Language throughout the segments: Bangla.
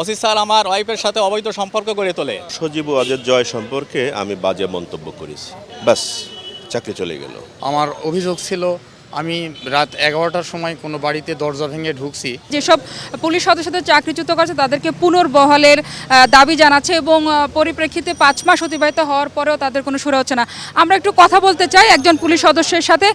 ওসি স্যার আমার ওয়াইফের সাথে অবৈধ সম্পর্ক গড়ে তোলে। সজীব ওয়াজের জয় সম্পর্কে আমি বাজে মন্তব্য করেছি। ব্যাস চাকরি চলে গেল। আমার অভিযোগ ছিল আমি রাত এগারোটার সময় কোনো বাড়িতে দরজা ভেঙে ঢুকছি। যেসব পুলিশ সদস্যদের চাকরিচ্যুত করছে তাদেরকে পুনর্বহালের দাবি জানাচ্ছে এবং পরিপ্রেক্ষিতে পাঁচ মাস অতিবাহিত হওয়ার পরেও তাদের কোনো সুরা হচ্ছে না। আমরা একটু কথা বলতে চাই একজন পুলিশ সদস্যের সাথে।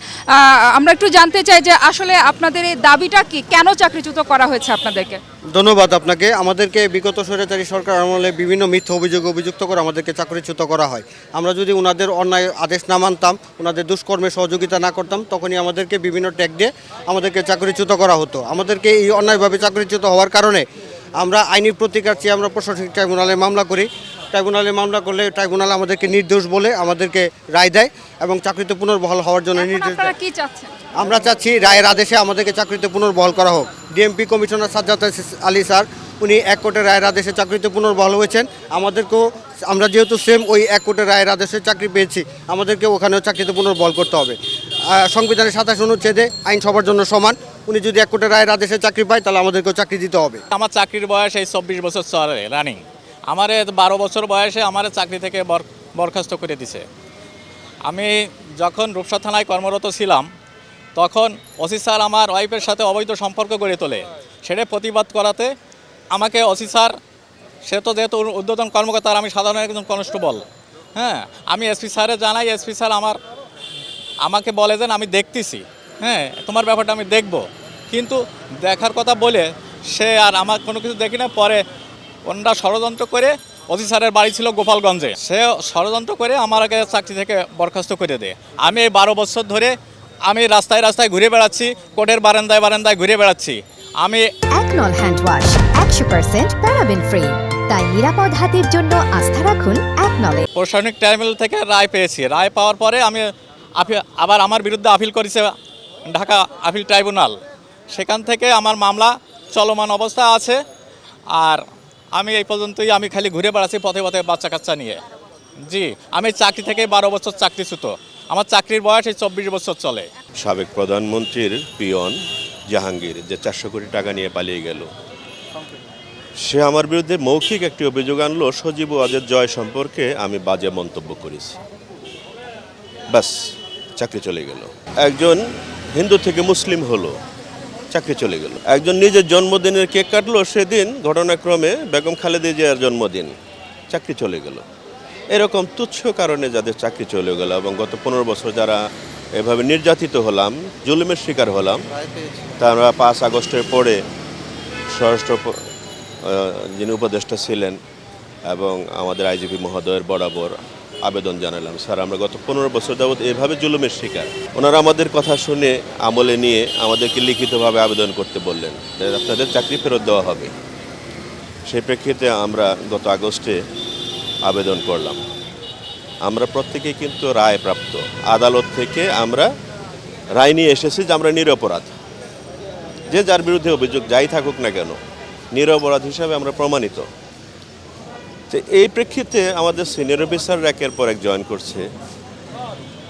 আমরা একটু জানতে চাই যে আসলে আপনাদের এই দাবিটা কি? কেন চাকরিচ্যুত করা হয়েছে আপনাদেরকে? ধন্যবাদ আপনাকে। আমাদেরকে বিগত স্বৈরাচারী সরকার আমলে বিভিন্ন মিথ্যা অভিযোগে অভিযুক্ত করে আমাদেরকে চাকরিচ্যুত করা হয়। আমরা যদি ওনাদের অন্যায় আদেশ না মানতাম ওনাদের দুষ্কর্মে সহযোগিতা না করতাম, তখনই আমাদেরকে বিভিন্ন ট্যাগ দিয়ে আমাদেরকে চাকরিচ্যুত করা হতো। আমাদেরকে এই অন্যায়ভাবে চাকরিচ্যুত হওয়ার কারণে আমরা আইনি প্রতিকার চেয়ে আমরা প্রশাসনিক ট্রাইব্যুনালে মামলা করি। ট্রাইব্যুনালে মামলা করলে ট্রাইব্যুনাল আমাদেরকে নির্দোষ বলে আমাদেরকে রায় দেয় এবং চাকরিতে পুনর্বহাল হওয়ার জন্য নির্দেশ দেয়। কি চাচ্ছেন? আমরা চাচ্ছি রায়ের আদেশে আমাদেরকে চাকরিতে পুনর্বহাল করা হোক। DMP commissioner Sajjad Ali sir উনি এক কোটের রায়ের আদেশে চাকরিতে পুনর্বহাল হয়েছেন। আমাদেরকেও আমরা যেহেতু সেম ওই এক কোটের রায়ের আদেশে চাকরি পেয়েছি আমাদেরকে ওখানেও চাকরিতে পুনর্বহাল করতে হবে। সংবিধানের সাতাশ অনুচ্ছেদে আইন সবার জন্য সমান। উনি যদি এক কোটের রায়ের আদেশে চাকরি পায় তাহলে আমাদেরকেও চাকরি দিতে হবে। আমার চাকরির বয়স এই চব্বিশ বছর চলে রানিং আমার বারো বছর বয়সে আমার চাকরি থেকে বর- বরখাস্ত করে দিছে। আমি যখন রূপসা থানায় কর্মরত ছিলাম, তখন ওসি স্যার আমার ওয়াইফের সাথে অবৈধ সম্পর্ক গড়ে তোলে। সেটা প্রতিবাদ করাতে আমাকে ওসি স্যার, সে তো যেহেতু উদ্বোধন কর্মকর্তা আর আমি সাধারণ একজন কনস্টেবল হ্যাঁ? আমি এসপি স্যারে জানাই, এসপি স্যার আমার, আমাকে বলে যে, আমি দেখতেছি হ্যাঁ তোমার ব্যাপারটা আমি দেখব। কিন্তু দেখার কথা বলে সে আর আমার কোনো কিছু দেখি না। পরে ওনারা ষড়যন্ত্র করে অতি স্যারের বাড়ি ছিল গোপালগঞ্জে। সে ষড়যন্ত্র করে আমার আগে চাকরি থেকে বরখাস্ত করে দেয়। আমি এই বারো বছর ধরে আমি রাস্তায় রাস্তায় ঘুরে বেড়াচ্ছি কোর্টের বারান্দায় বারান্দায় ঘুরে বেড়াচ্ছি। আমি একনল হ্যান্ড ওয়াশ একশো পার্সেন্ট প্যারাবেন ফ্রি। তাই নিরাপদ হাতের জন্য আস্থা রাখুন একনলে প্রশাসনিক ট্রাইব্যুনাল থেকে রায় পেয়েছি। রায় পাওয়ার পরে আমি আবার আমার বিরুদ্ধে আপিল করেছে ঢাকা আপিল ট্রাইব্যুনাল। সেখান থেকে আমার মামলা চলমান অবস্থা আছে। আর আমি এই পর্যন্তই, আমি খালি ঘুরে বেড়াচ্ছি পথে পথে বাচ্চা কাচ্চা নিয়ে। জি, আমি চাকরি থেকে বারো বছর চাকরিচ্যুত। আমার চাকরির বয়স এই চব্বিশ বছর চলে। সাবেক প্রধানমন্ত্রীর পিয়ন জাহাঙ্গীর যে চারশো কোটি টাকা নিয়ে পালিয়ে গেল। সে আমার বিরুদ্ধে মৌখিক একটি অভিযোগ আনলো, সজীব ওয়াজের জয় সম্পর্কে আমি বাজে মন্তব্য করেছি। ব্যাস, চাকরি চলে গেল। একজন হিন্দু থেকে মুসলিম হলো। চাকরি চলে গেল। একজন নিজের জন্মদিনের কেক কাটলো, সেদিন ঘটনাক্রমে বেগম খালেদা জিয়ার জন্মদিন, চাকরি চলে গেল। এরকম তুচ্ছ কারণে যাদের চাকরি চলে গেল এবং গত পনেরো বছর যারা এভাবে নির্যাতিত হলাম, জুলুমের শিকার হলাম, তারা পাঁচ আগস্টের পরে স্বরাষ্ট্র যিনি উপদেষ্টা ছিলেন এবং আমাদের আইজিপি মহোদয়ের বরাবর আবেদন জানালাম। স্যার, আমরা গত পনেরো বছর যাবৎ এভাবে জুলুমের শিকার। ওনারা আমাদের কথা শুনে আমলে নিয়ে আমাদেরকে লিখিতভাবে আবেদন করতে বললেন আপনাদের চাকরি ফেরত দেওয়া হবে। সেই প্রেক্ষিতে আমরা গত আগস্টে আবেদন করলাম। আমরা প্রত্যেকেই কিন্তু রায় প্রাপ্ত আদালত থেকে আমরা রায় নিয়ে এসেছি যে আমরা নিরপরাধ। যে যার বিরুদ্ধে অভিযোগ যাই থাকুক না কেন, নিরপরাধ হিসাবে আমরা প্রমাণিত। তো এই প্রেক্ষিতে আমাদের সিনিয়র অফিসার একের পর এক জয়েন করছে।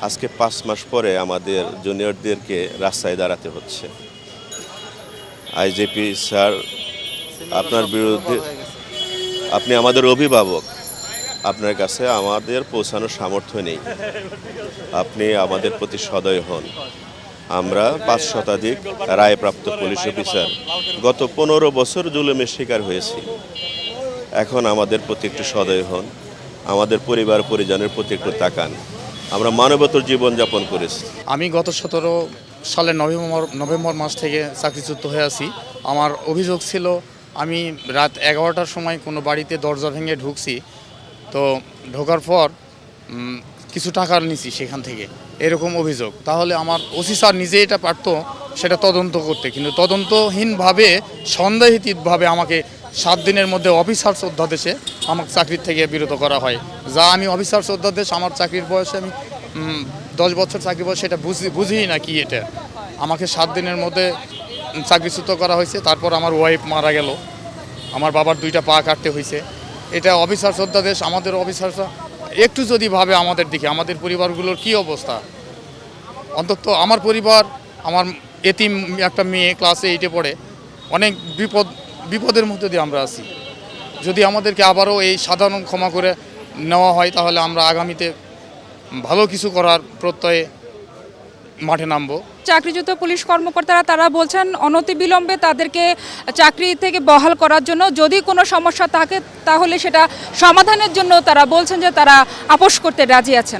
আজকে পাঁচ মাস পরে আমাদের জুনিয়রদেরকে রাস্তায় দাঁড়াতে হচ্ছে। আইজিপি স্যার, আপনার বিরুদ্ধে আপনি আমাদের অভিভাবক। আপনার কাছে আমাদের পৌঁছানোর সামর্থ্য নেই। আপনি আমাদের প্রতি সদয় হন। আমরা পাঁচ শতাধিক রায়প্রাপ্ত পুলিশ অফিসার। গত পনেরো বছর জুলুমের শিকার হয়েছি। এখন আমাদের প্রতি একটু সদয় হন। আমাদের পরিবার, পরিজনের প্রতি একটু তাকান। আমরা মানবতর জীবনযাপন করেছি। আমি গত সতেরো সালের নভেম্বর নভেম্বর মাস থেকে চাকরিচ্যুত হয়ে আছি। আমার অভিযোগ ছিল, আমি রাত এগারোটার সময় কোনো বাড়িতে দরজা ভেঙে ঢুকছি। তো ঢোকার পর কিছু টাকা নিছি সেখান থেকে। এরকম অভিযোগ। তাহলে আমার ওসি স্যার নিজে এটা পারতো, সেটা তদন্ত করতে। কিন্তু তদন্তহীনভাবে সন্দেহিতভাবে আমাকে সাত দিনের মধ্যে অফিসার্স অধ্যাদেশে আমাকে চাকরির থেকে বিরত করা হয়। যা আমি অফিসার্স অধ্যাদেশ, আমার চাকরির বয়সে আমি দশ বছর চাকরি বয়সে এটা বুঝি, বুঝিই না কি এটা। আমাকে সাত দিনের মধ্যে চাকরিচ্যুত করা হয়েছে, তারপর আমার ওয়াইফ মারা গেল। আমার বাবার দুইটা পা কাটতে হয়েছে। এটা অফিসার্স অধ্যাদেশ, আমাদের অফিসার্সরা একটু যদি ভাবে আমাদের দিকে, আমাদের পরিবারগুলোর কি অবস্থা? অন্তত আমার পরিবার, আমার এতিম একটা মেয়ে ক্লাসে এইটে পড়ে, অনেক বিপদ বিপদের মধ্যে দিয়ে আমরা আছি। যদি আমাদেরকে আবারও এই সাধারণ ক্ষমা করে নেওয়া হয়, তাহলে আমরা আগামীতে ভালো কিছু করার প্রত্যয়ে মাঠে নামবো। চাকরিযুক্ত পুলিশ কর্মকর্তারা, তারা বলছেন, অনতিবিলম্বে তাদেরকে চাকরি থেকে বহাল করার জন্য যদি কোনো সমস্যা থাকে, তাহলে সেটা সমাধানের জন্য তারা বলছেন যে তারা আপোষ করতে রাজি আছেন।